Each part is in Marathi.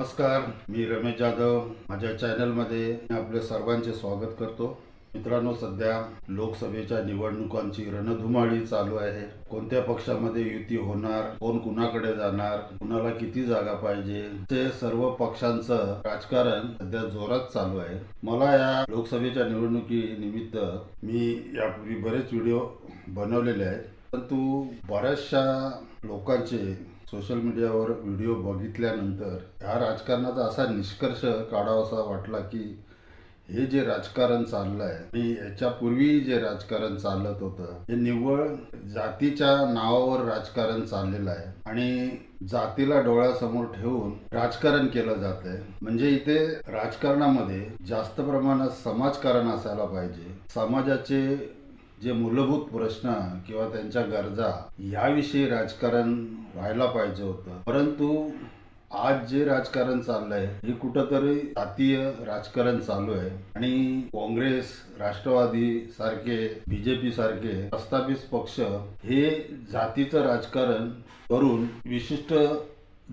नमस्कार मी रमेश जाधव. माझ्या चॅनलमध्ये मी आपले सर्वांचे स्वागत करतो. मित्रांनो सध्या लोकसभेच्या निवडणुकांची रणधुमाळी चालू आहे. कोणत्या पक्षामध्ये युती होणार कोण कुणाकडे जाणार कुणाला किती जागा पाहिजे ते सर्व पक्षांचं राजकारण सध्या जोरात चालू आहे. मला या लोकसभेच्या निवडणुकीनिमित्त मी यापूर्वी बरेच व्हिडिओ बनवलेले आहेत. परंतु बऱ्याचशा लोकांचे सोशल मीडियावर व्हिडिओ बघितल्यानंतर ह्या राजकारणाचा असा निष्कर्ष काढावासा वाटला की हे जे राजकारण चाललं आहे आणि याच्यापूर्वी जे राजकारण चालत होतं हे निव्वळ जातीच्या नावावर राजकारण चाललेलं आहे आणि जातीला डोळ्यासमोर ठेवून राजकारण केलं जात आहे म्हणजे इथे राजकारणामध्ये जास्त प्रमाणात समाजकारण असायला पाहिजे. समाजाचे जे मूलभूत प्रश्न किंवा त्यांच्या गरजा याविषयी राजकारण व्हायला पाहिजे होतं. परंतु आज जे राजकारण चाललंय हे कुठंतरी जातीय राजकारण चालू आहे. आणि काँग्रेस राष्ट्रवादी सारखे बीजेपी सारखे प्रस्थापित पक्ष हे जातीचं राजकारण करून विशिष्ट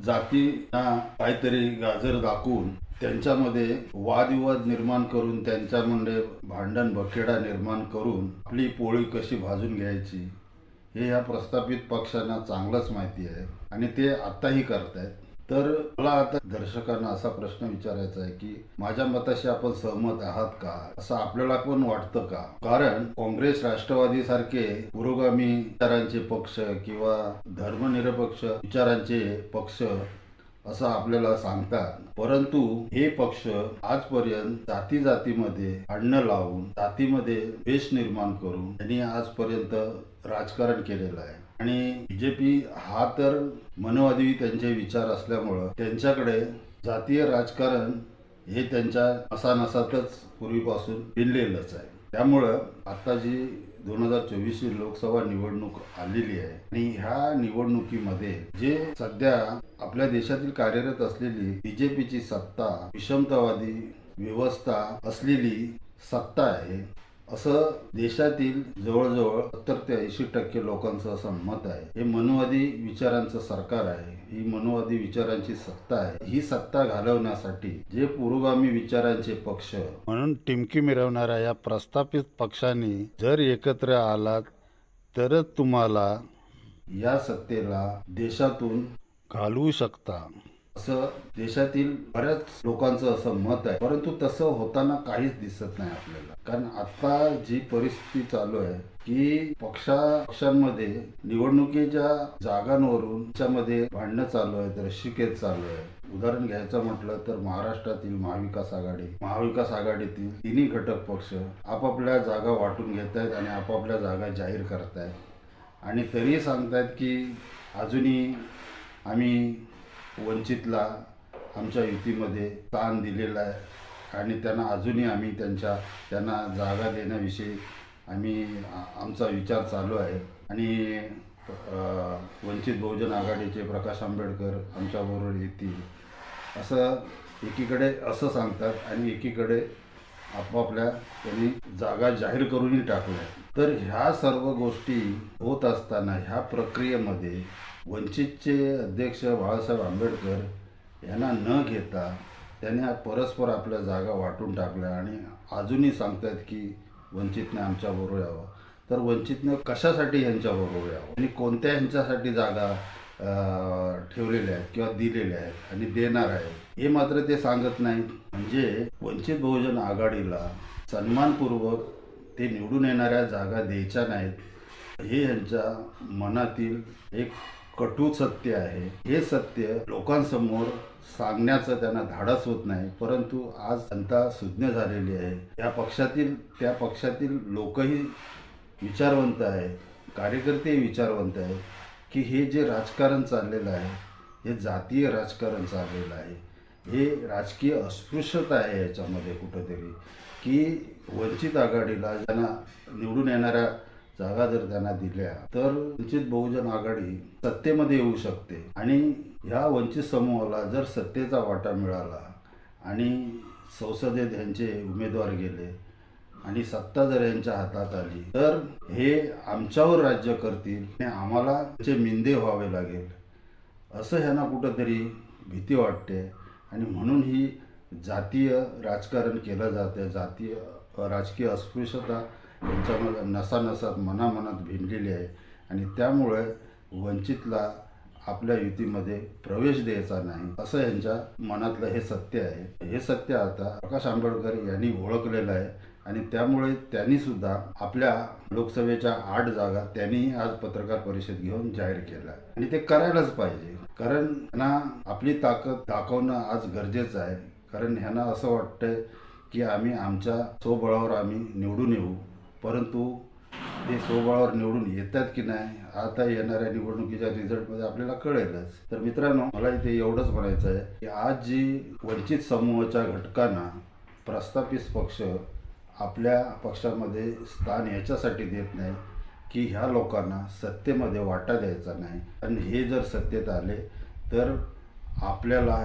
जातींना काहीतरी गाजर दाखवून त्यांच्यामध्ये वादविवाद निर्माण करून त्यांच्यामध्ये भांडण बखेडा निर्माण करून आपली पोळी कशी भाजून घ्यायची हे या प्रस्थापित पक्षांना चांगलंच माहिती आहे आणि ते आताही करतायत. तर मला आता दर्शकांना असा प्रश्न विचारायचा आहे की माझ्या मताशी आपण सहमत आहात का? असं आपल्याला पण वाटतं का? कारण काँग्रेस राष्ट्रवादी सारखे पुरोगामी विचारांचे पक्ष किंवा धर्मनिरपेक्ष विचारांचे पक्ष असं आपल्याला सांगतात. परंतु हे पक्ष आजपर्यंत जाती जातीमध्ये अन्न लावून जातीमध्ये द्वेष निर्माण करून त्यांनी आजपर्यंत राजकारण केलेलं आहे. आणि बीजेपी हा तर मनवादी त्यांचे विचार असल्यामुळं त्यांच्याकडे जातीय राजकारण हे त्यांच्या नसानसातच पूर्वीपासून भिनलेलंच आहे. त्यामुळं आता जी दोन हजार चोवीसची लोकसभा निवडणूक आलेली आहे. आणि ह्या निवडणुकीमध्ये जे सध्या आपल्या देशातील कार्यरत असलेली बीजेपीची सत्ता विषमतावादी व्यवस्था असलेली सत्ता आहे असं देशातील जवळजवळ सत्तर ते ऐंशी टक्के लोकांचं असं मत आहे. हे मनुवादी विचारांचं सरकार आहे. ही मनुवादी विचारांची सत्ता आहे. ही सत्ता घालवण्यासाठी जे पुरोगामी विचारांचे पक्ष म्हणून टिमकी मिरवणाऱ्या या प्रस्थापित पक्षांनी जर एकत्र आलात तरच तुम्हाला या सत्तेला देशातून घालवू शकता. असं देशातील बऱ्याच लोकांचं असं मत आहे. परंतु तसं होताना काहीच दिसत नाही आपल्याला. कारण आता जी परिस्थिती चालू आहे की पक्षा पक्षांमध्ये निवडणुकीच्या जागांवरून त्याच्यामध्ये भांडणं चालू आहेत रशिकेत चालू आहे उदाहरण घ्यायचं म्हटलं तर महाराष्ट्रातील महाविकास आघाडी. महाविकास आघाडीतील तिन्ही घटक पक्ष आपापल्या जागा वाटून घेत आहेत आणि आपापल्या जागा जाहीर करतायत आणि तरीही सांगतायत की अजूनही आम्ही वंचितला आमच्या युतीमध्ये स्थान दिलेलं आहे. आणि त्यांना अजूनही आम्ही त्यांच्या त्यांना जागा देण्याविषयी आम्ही आमचा विचार चालू आहे. आणि वंचित बहुजन आघाडीचे प्रकाश आंबेडकर आमच्याबरोबर येतील. असं एकीकडे असं सांगतात आणि एकीकडे आपापल्या त्यांनी जागा जाहीर करूनही टाकल्या तर ह्या सर्व गोष्टी होत असताना ह्या प्रक्रियेमध्ये वंचितचे अध्यक्ष बाळासाहेब आंबेडकर यांना न घेता त्याने परस्पर आपल्या जागा वाटून टाकल्या आणि अजूनही सांगतायत की वंचितने आमच्याबरोबर यावं. तर वंचितनं कशासाठी यांच्याबरोबर यावं आणि कोणत्या ह्यांच्यासाठी जागा ठेवलेल्या आहेत किंवा दिलेल्या आहेत आणि देणार आहेत? हे मात्र ते सांगत नाहीत. म्हणजे वंचित बहुजन आघाडीला सन्मानपूर्वक ते निवडून येणाऱ्या जागा द्यायच्या नाहीत. हे यांच्या मनातील एक कटू सत्य आहे. हे सत्य लोकांसमोर सांगण्याचं त्यांना धाडस होत नाही परंतु आज जनता सुज्ञ झालेली आहे. या पक्षातील त्या पक्षातील लोकही विचारवंत आहे कार्यकर्ते विचारवंत आहेत की हे जे राजकारण चाललेलं आहे हे जातीय राजकारण चाललेलं आहे हे राजकीय अस्पृश्यता आहे याच्यामध्ये कुठंतरी की वंचित आघाडीला ज्यांना निवडून येणाऱ्या जागा जर त्यांना दिल्या तर वंचित बहुजन आघाडी सत्तेमध्ये येऊ शकते. आणि ह्या वंचित समूहाला जर सत्तेचा वाटा मिळाला आणि संसदेत यांचे उमेदवार गेले आणि सत्ता जर यांच्या हातात आली तर हे आमच्यावर राज्य करतील आणि आम्हाला जे मिंदे व्हावे लागेल. असं ह्यांना कुठंतरी भीती वाटते. आणि म्हणून ही जातीय राजकारण केलं जातं. जातीय राजकीय अस्पृश्यता यांच्यामध्ये नसानसात मनामनात भिनलेली आहे. आणि त्यामुळे वंचितला आपल्या युतीमध्ये प्रवेश द्यायचा नाही असं यांच्या मनातलं हे सत्य आहे. हे सत्य आता प्रकाश आंबेडकर यांनी ओळखलेलं आहे. आणि त्यामुळे त्यांनी सुद्धा आपल्या लोकसभेच्या आठ जागा त्यांनी आज पत्रकार परिषद घेऊन जाहीर केला आणि ते करायलाच पाहिजे. कारण ह्यांना आपली ताकद दाखवणं आज गरजेचं आहे. कारण ह्यांना असं वाटतंय की आम्ही आमच्या स्वबळावर आम्ही निवडून येऊ. परंतु ते स्वबळावर निवडून येतात की नाही आता येणाऱ्या निवडणुकीच्या रिझल्टमध्ये आपल्याला कळेलच. तर मित्रांनो मला इथे एवढंच म्हणायचं आहे की आज जी वंचित समूहाच्या घटकांना प्रस्थापित पक्ष आपल्या पक्षामध्ये स्थान याच्यासाठी देत नाही की ह्या लोकांना सत्तेमध्ये वाटा द्यायचा नाही. आणि हे जर सत्तेत आले तर आपल्याला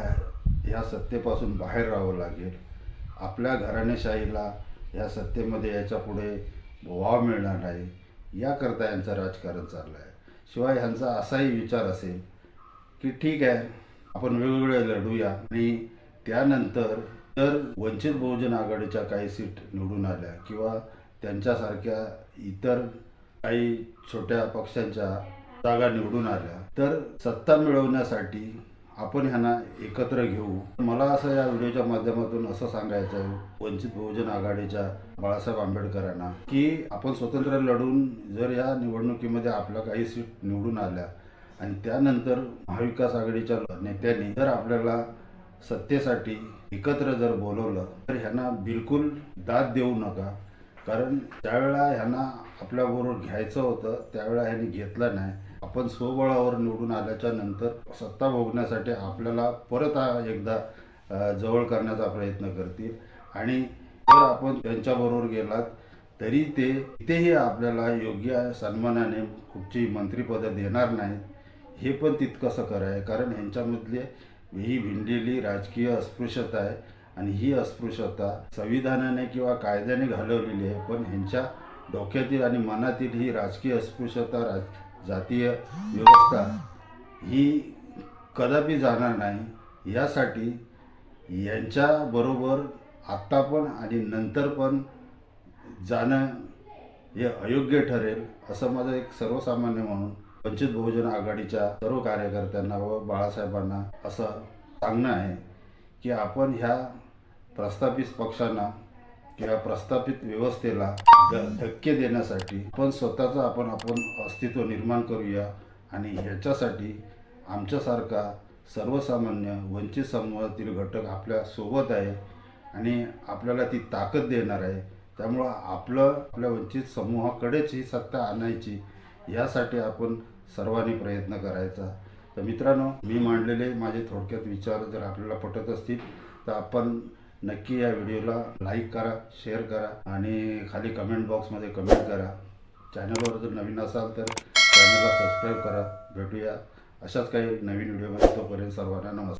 ह्या सत्तेपासून बाहेर राहावं लागेल. आपल्या घराणेशाहीला ह्या सत्तेमध्ये याच्यापुढे वाव मिळणार नाही. याकरता यांचं राजकारण चाललं आहे शिवाय ह्यांचा असाही विचार असेल की ठीक आहे आपण वेगवेगळे लढूया. आणि त्यानंतर जर वंचित बहुजन आघाडीच्या काही सीट निवडून आल्या किंवा त्यांच्यासारख्या इतर काही छोट्या पक्षांच्या जागा निवडून आल्या तर सत्ता मिळवण्यासाठी आपण ह्यांना एकत्र घेऊ. मला असं या व्हिडिओच्या माध्यमातून असं सांगायचं आहे वंचित बहुजन आघाडीच्या बाळासाहेब आंबेडकरांना की आपण स्वतंत्र लढून जर या निवडणुकीमध्ये आपल्या काही सीट निवडून आल्या आणि त्यानंतर महाविकास आघाडीच्या नेत्यांनी जर आपल्याला सत्तेसाठी एकत्र जर बोलवलं तर ह्यांना बिलकुल दाद देऊ नका. कारण त्यावेळेला ह्यांना आपल्याबरोबर घ्यायचं होतं त्यावेळा ह्यांनी घेतलं नाही. आपण स्वबळावर निवडून आल्याच्यानंतर सत्ता भोगण्यासाठी आपल्याला परत एकदा जवळ करण्याचा प्रयत्न करतील. आणि जर आपण त्यांच्याबरोबर गेलात तरी ते इथेही आपल्याला योग्य सन्मानाने कुठची मंत्रिपदं देणार नाहीत. हे पण तितकंसं खरं आहे. कारण ह्यांच्यामधले ही भिंडलेली राजकीय अस्पृश्यता आहे. आणि ही अस्पृश्यता संविधानाने किंवा कायद्याने घालवलेली आहे. पण ह्यांच्या डोक्यातील आणि मनातील ही राजकीय अस्पृश्यता राज जातीय व्यवस्था ही कदापि जाणार नाही. यासाठी यांच्याबरोबर आत्ता पण आणि नंतर पण जाणं हे अयोग्य ठरेल असं माझं एक सर्वसामान्य म्हणून वंचित बहुजन आघाडीच्या सर्व कार्यकर्त्यांना व बाळासाहेबांना असं सांगणं आहे की आपण ह्या प्रस्थापित पक्षांना किंवा प्रस्थापित व्यवस्थेला धक्के देण्यासाठी पण स्वतःचं आपण आपण अस्तित्व निर्माण करूया आणि ह्याच्यासाठी आमच्यासारखा सर्वसामान्य वंचित समूहातील घटक आपल्यासोबत आहे आणि आपल्याला ती ताकद देणार आहे. त्यामुळं आपलं आपल्या वंचित समूहाकडेच ही सत्ता आणायची यासाठी आपण सर्वांनी प्रयत्न करायचा. तर मित्रांनो मी मांडलेले माझे थोडक्यात विचार जर आपल्याला पटत असतील तर आपण नक्की या व्हिडिओला लाईक करा शेअर करा आणि खाली कमेंट बॉक्समध्ये कमेंट करा. चॅनलवर जर नवीन असाल तर चॅनलला सबस्क्राईब करा. भेटूया. अशाच काही नवीन व्हिडिओमध्ये तोपर्यंत सर्वांना नमस्कार.